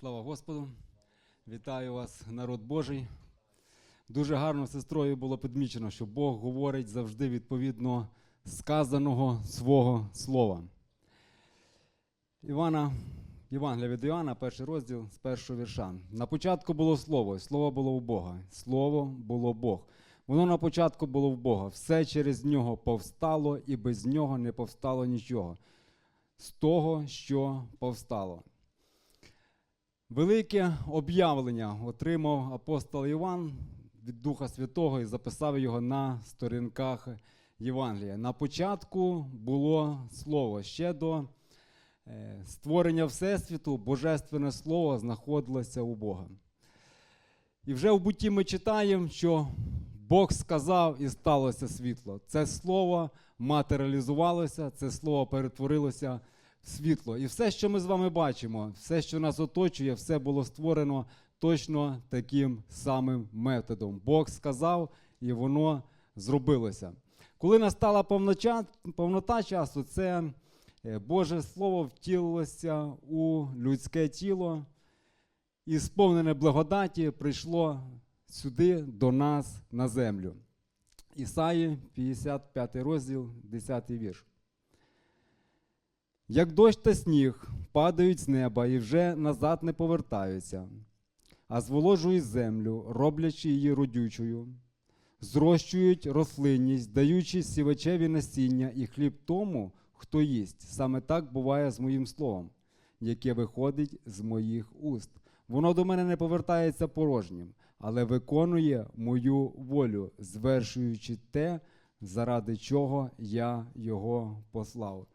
Слава Господу! Вітаю вас, народ Божий. Дуже гарно сестрою було підмічено, що Бог говорить завжди відповідно сказаного свого слова. Івана, Євангелія від Іоанна, перший розділ з першого вірша. На початку було слово, і слово було у Бога. Слово було Бог. Воно на початку було в Бога. Все через нього повстало, і без нього не повстало нічого. З того, що повстало. Велике об'явлення отримав апостол Іван від Духа Святого і записав його на сторінках Євангелія. На початку було слово. Ще до е, створення Всесвіту Божественне Слово знаходилося у Бога. І вже в бутті ми читаємо, що Бог сказав і сталося світло. Це слово матеріалізувалося, це слово перетворилося світло. І все, що ми з вами бачимо, все, що нас оточує, все було створено точно таким самим методом. Бог сказав, і воно зробилося. Коли настала повноча, повнота часу, це е, Боже Слово втілилося у людське тіло і сповнене благодаті прийшло сюди до нас на землю. Ісаї, 55 розділ, 10 вірш. Як дощ та сніг падають з неба і вже назад не повертаються, а зволожують землю, роблячи її родючою, зрощують рослинність, даючи сівачеві насіння і хліб тому, хто їсть. Саме так буває з моїм словом, яке виходить з моїх уст. Воно до мене не повертається порожнім, але виконує мою волю, звершуючи те, заради чого я його послав.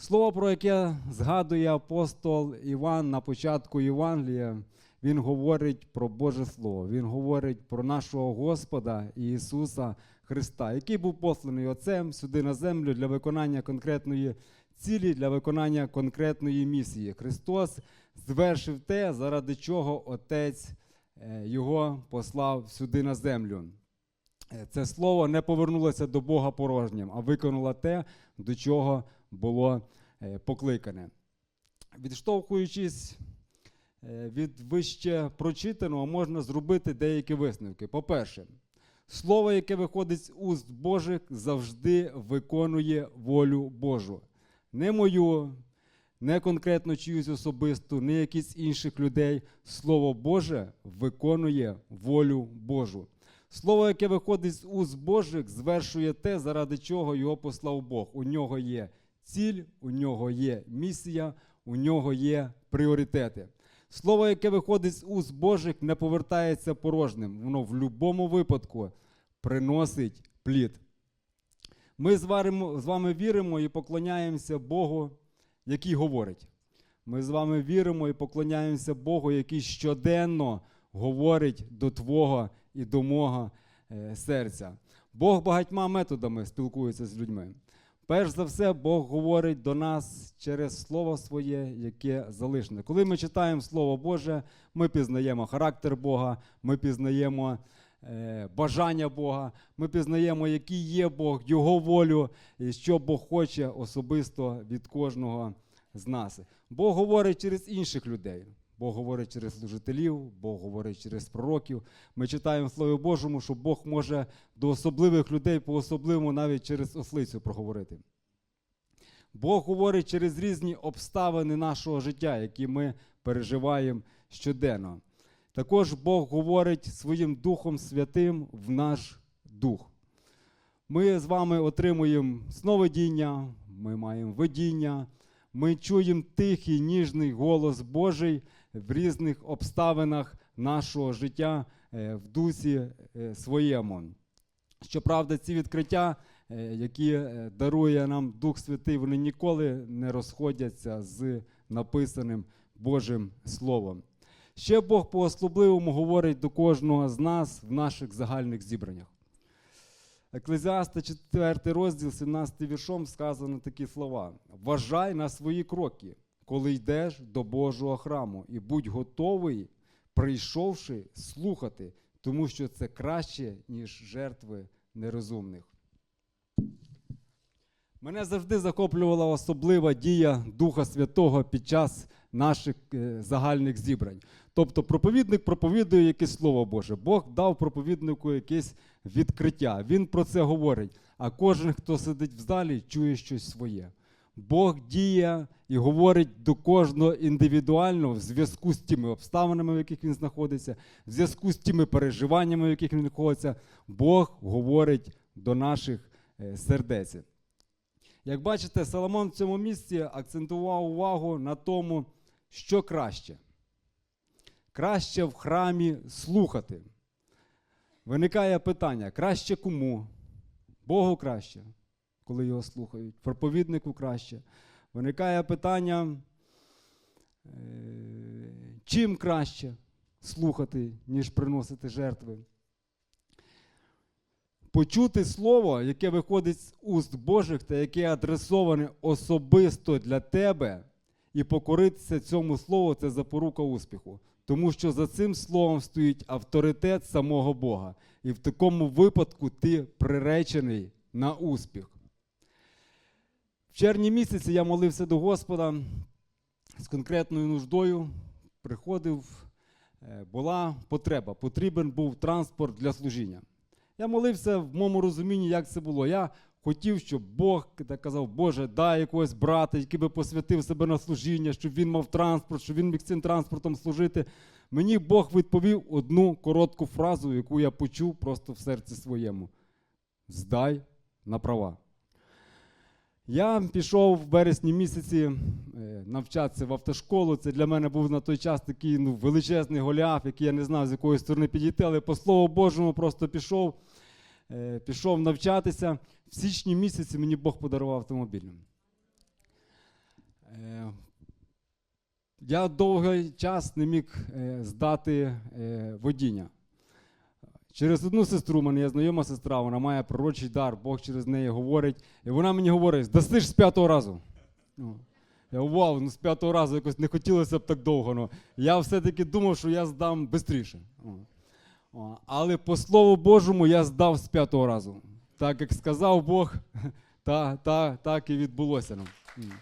Слово, про яке згадує апостол Іван на початку Євангелія, він говорить про Боже Слово, він говорить про нашого Господа Ісуса Христа, який був посланий Отцем сюди на землю для виконання конкретної цілі, для виконання конкретної місії. Христос звершив те, заради чого Отець е, Його послав сюди на землю. Е, Це слово не повернулося до Бога порожнім, а виконало те, до чого було е, покликане. Відштовхуючись е, від вище прочитаного, можна зробити деякі висновки. По-перше, слово, яке виходить з уст Божих, завжди виконує волю Божу. Не мою, не конкретно чиюсь особисту, не якісь інших людей. Слово Боже виконує волю Божу. Слово, яке виходить з уст Божих, звершує те, заради чого його послав Бог. У нього є ціль, у нього є місія, у нього є пріоритети. Слово, яке виходить з уст Божих, не повертається порожним. Воно в будь-якому випадку приносить плід. Ми з вами, з вами віримо і поклоняємося Богу, який говорить. Ми з вами віримо і поклоняємося Богу, який щоденно говорить до Твого і до мого е, серця. Бог багатьма методами спілкується з людьми. Перш за все, Бог говорить до нас через Слово Своє, яке залишне. Коли ми читаємо Слово Боже, ми пізнаємо характер Бога, ми пізнаємо е, бажання Бога, ми пізнаємо, який є Бог, Його волю, і що Бог хоче особисто від кожного з нас. Бог говорить через інших людей. Бог говорить через служителів, Бог говорить через пророків. Ми читаємо в Слові Божому, що Бог може до особливих людей по-особливому навіть через ослицю проговорити. Бог говорить через різні обставини нашого життя, які ми переживаємо щоденно. Також Бог говорить своїм Духом Святим в наш дух. Ми з вами отримуємо сновидіння, ми маємо видіння, ми чуємо тихий, ніжний голос Божий в різних обставинах нашого життя е, в дусі е, своєму. Щоправда, ці відкриття, е, які дарує нам Дух Святий, вони ніколи не розходяться з написаним Божим Словом. Ще Бог по особливому говорить до кожного з нас в наших загальних зібраннях. Еклезіаста 4 розділ, 17 віршом сказано такі слова: Вважай на свої кроки, коли йдеш до Божого храму, і будь готовий, прийшовши слухати, тому що це краще, ніж жертви нерозумних. Мене завжди захоплювала особлива дія Духа Святого під час наших е, загальних зібрань. Тобто проповідник проповідує якесь слово Боже. Бог дав проповіднику якесь відкриття. Він про це говорить. А кожен, хто сидить в залі, чує щось своє. Бог діє і говорить до кожного індивідуально в зв'язку з тими обставинами, в яких він знаходиться, в зв'язку з тими переживаннями, в яких він знаходиться. Бог говорить до наших е, сердець. Як бачите, Соломон в цьому місці акцентував увагу на тому, що краще. Краще в храмі слухати. Виникає питання: краще кому? Богу краще, коли його слухають, проповіднику краще. Виникає питання, е, чим краще слухати, ніж приносити жертви. Почути слово, яке виходить з уст Божих та яке адресоване особисто для тебе, і покоритися цьому слову це запорука успіху. Тому що за цим словом стоїть авторитет самого Бога. І в такому випадку ти приречений на успіх. В червні місяці я молився до Господа з конкретною нуждою. Приходив, е, була потреба, потрібен був транспорт для служіння. Я молився в моєму розумінні, як це було. Я хотів, щоб Бог казав, Боже, дай якогось брата, який би посвятив себе на служіння, щоб він мав транспорт, щоб він міг цим транспортом служити. Мені Бог відповів одну коротку фразу, яку я почув просто в серці своєму: здай на права. Я пішов в березні місяці е, навчатися в автошколу. Це для мене був на той час такий ну, величезний голіаф, який я не знав, з якої сторони підійти, але по слову Божому просто пішов, пішов навчатися. В січні місяці мені Бог подарував автомобіль. Е, Я довгий час не міг е, здати е, водіння. Через одну сестру, мене є знайома сестра, вона має пророчий дар, Бог через неї говорить. І вона мені говорить, здасиш з п'ятого разу. Я вау, ну з п'ятого разу якось не хотілося б так довго. Ну. Я все-таки думав, що я здам швидше. Але по Слову Божому я здав з п'ятого разу. Так як сказав Бог, та, та, так і відбулося. Ну. М.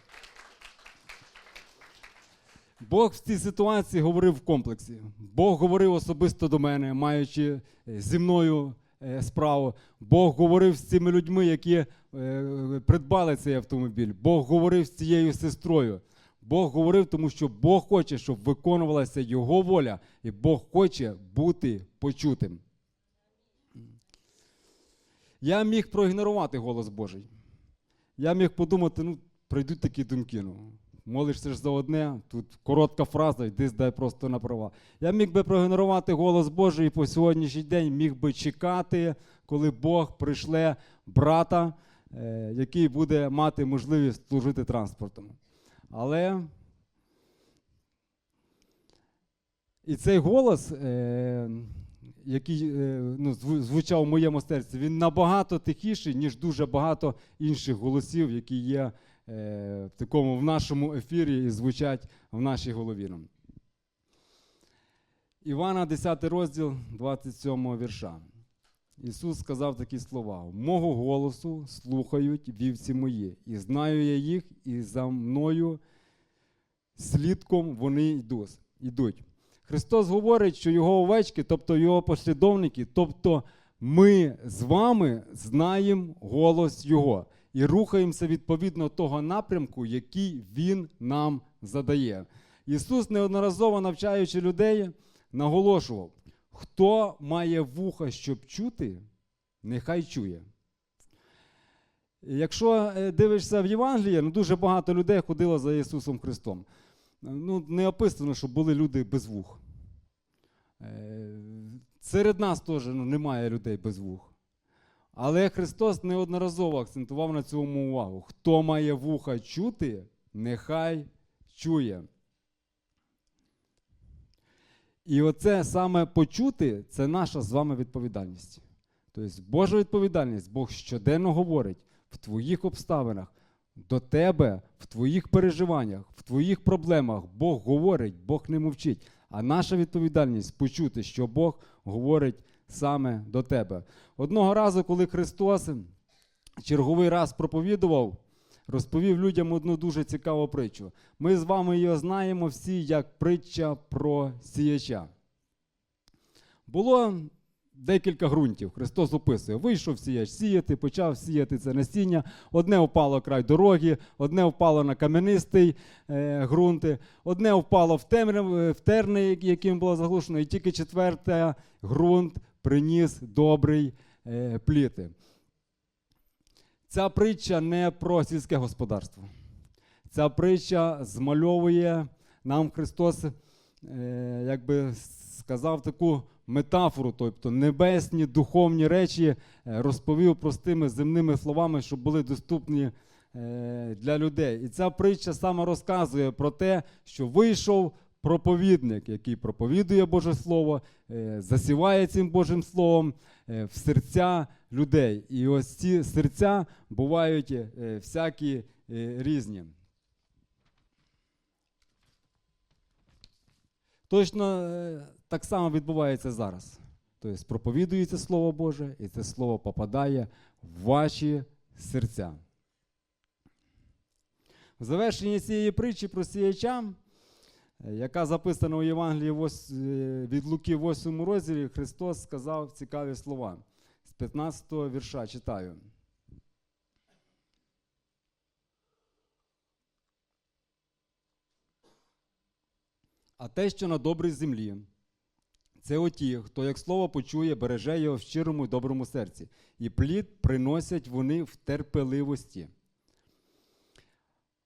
Бог в цій ситуації говорив в комплексі. Бог говорив особисто до мене, маючи е, зі мною е, справу. Бог говорив з цими людьми, які е, придбали цей автомобіль. Бог говорив з цією сестрою. Бог говорив, тому що Бог хоче, щоб виконувалася Його воля, і Бог хоче бути почутим. Я міг проігнорувати голос Божий. Я міг подумати, ну, прийдуть такі думки. Ну, молишся ж за одне, тут коротка фраза, йди здай просто на права. Я міг би проігнорувати голос Божий і по сьогоднішній день міг би чекати, коли Бог прийшле брата, е, який буде мати можливість служити транспортом. Але і цей голос, е, який е, ну, звучав в моєму серці, він набагато тихіший, ніж дуже багато інших голосів, які є е, в такому в нашому ефірі і звучать в нашій голові. Івана, 10 розділ, 27 вірша. Ісус сказав такі слова: Мого голосу слухають вівці мої, і знаю я їх, і за мною слідком вони йдуть. Христос говорить, що його овечки, тобто його послідовники, тобто ми з вами знаємо голос Його і рухаємося відповідно того напрямку, який Він нам задає. Ісус, неодноразово навчаючи людей, наголошував, хто має вуха, щоб чути, нехай чує. Якщо е, дивишся в Євангеліє, ну дуже багато людей ходило за Ісусом Христом. Ну, не описано, що були люди без вух. Е, Серед нас теж ну, немає людей без вух. Але Христос неодноразово акцентував на цьому увагу. Хто має вуха чути, нехай чує. І оце саме почути це наша з вами відповідальність. Тобто Божа відповідальність, Бог щоденно говорить в твоїх обставинах, до тебе, в твоїх переживаннях, в твоїх проблемах. Бог говорить, Бог не мовчить. А наша відповідальність почути, що Бог говорить саме до тебе. Одного разу, коли Христос черговий раз проповідував, розповів людям одну дуже цікаву притчу. Ми з вами її знаємо всі як притча про сіяча. Було декілька ґрунтів. Христос описує. Вийшов сіяч сіяти, почав сіяти це насіння. Одне впало край дороги, одне впало на кам'янистий е, ґрунти, одне впало в, темряв, в терни, яким було заглушено, і тільки четверте ґрунт приніс добрий е, пліти. Ця притча не про сільське господарство. Ця притча змальовує нам Христос, е, як би сказав, таку метафору, тобто небесні духовні речі е, розповів простими земними словами, щоб були доступні е, для людей. І ця притча саме розказує про те, що вийшов проповідник, який проповідує Боже Слово, е, засіває цим Божим Словом е, в серця людей. І ось ці серця бувають е, всякі різні. Точно так само відбувається зараз. Тобто проповідується Слово Боже, і це Слово попадає в ваші серця. В завершенні цієї притчі про сіяча, е, яка записана у Євангелії е, від Луки в 8 розділі, Христос сказав цікаві слова. З 15 вірша читаю. А те, що на добрій землі, це оті, хто як слово почує, береже його в щирому і доброму серці, і плід приносять вони в терпеливості.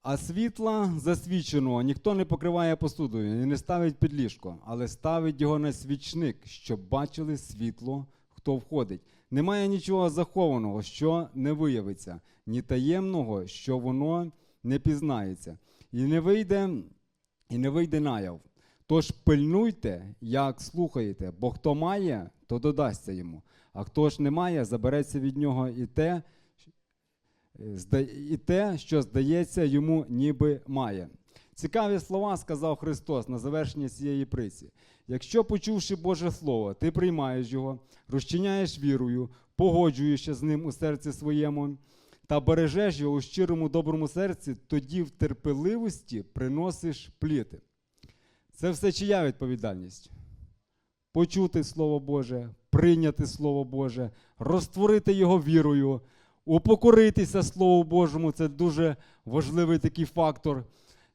А світла засвіченого ніхто не покриває посудою і не ставить під ліжко, але ставить його на свічник, щоб бачили світло, хто входить. Немає нічого захованого, що не виявиться, ні таємного, що воно не пізнається, і не вийде, і не вийде наяв. Тож пильнуйте, як слухаєте, бо хто має, то додасться йому, а хто ж не має, забереться від нього і те, і те, що здається йому, ніби має. Цікаві слова сказав Христос на завершення цієї приці. Якщо, почувши Боже Слово, ти приймаєш його, розчиняєш вірою, погоджуєшся з ним у серці своєму та бережеш його у щирому доброму серці, тоді в терпеливості приносиш пліти. Це все чия відповідальність? Почути Слово Боже, прийняти Слово Боже, розтворити його вірою, упокоритися Слову Божому це дуже важливий такий фактор,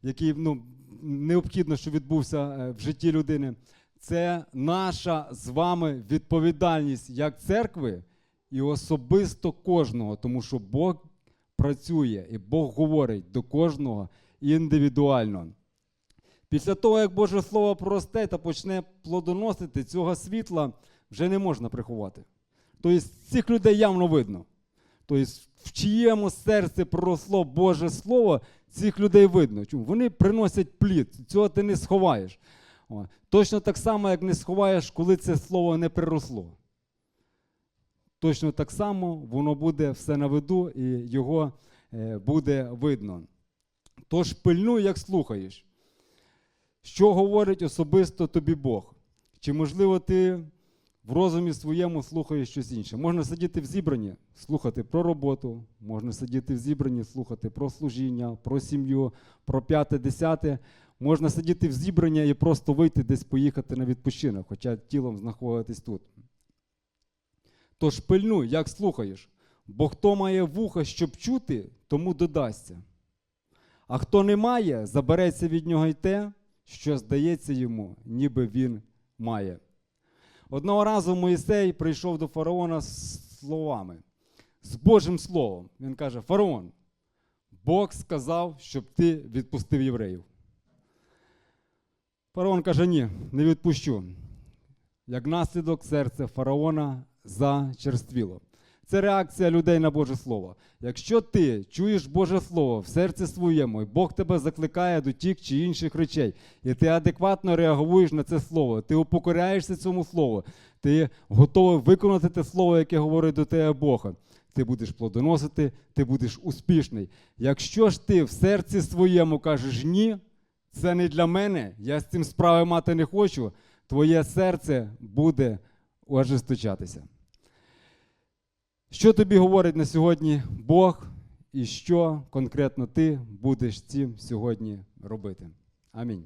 який ну, необхідно, щоб відбувся е, в житті людини. Це наша з вами відповідальність як церкви і особисто кожного, тому що Бог працює і Бог говорить до кожного індивідуально. Після того, як Боже Слово проросте та почне плодоносити, цього світла вже не можна приховати. Тобто цих людей явно видно. Тобто, в чиєму серці проросло Боже Слово, цих людей видно. Чому? Вони приносять плід, цього ти не сховаєш. О. Точно так само, як не сховаєш, коли це слово не приросло. Точно так само воно буде все на виду і його е, буде видно. Тож пильнуй, як слухаєш. Що говорить особисто тобі Бог? Чи, можливо, ти в розумі своєму слухаєш щось інше? Можна сидіти в зібранні, слухати про роботу, можна сидіти в зібранні, слухати про служіння, про сім'ю, про п'яте, десяте. Можна сидіти в зібрання і просто вийти десь поїхати на відпочинок, хоча тілом знаходитись тут. Тож пильнуй, як слухаєш, бо хто має вуха, щоб чути, тому додасться. А хто не має, забереться від нього й те, що здається йому, ніби він має. Одного разу Моїсей прийшов до фараона з словами, з Божим Словом. Він каже: Фараон, Бог сказав, щоб ти відпустив євреїв. Фараон каже: ні, не відпущу. Як наслідок серце фараона зачерствіло. Це реакція людей на Боже Слово. Якщо ти чуєш Боже Слово в серці своєму, і Бог тебе закликає до тих чи інших речей, і ти адекватно реагуєш на це слово, ти упокоряєшся цьому слову, ти готовий виконати те слово, яке говорить до тебе Бог. Ти будеш плодоносити, ти будеш успішний. Якщо ж ти в серці своєму кажеш ні, це не для мене, я з цим справи мати не хочу, твоє серце буде ожесточатися. Що тобі говорить на сьогодні Бог і що конкретно ти будеш цим сьогодні робити. Амінь.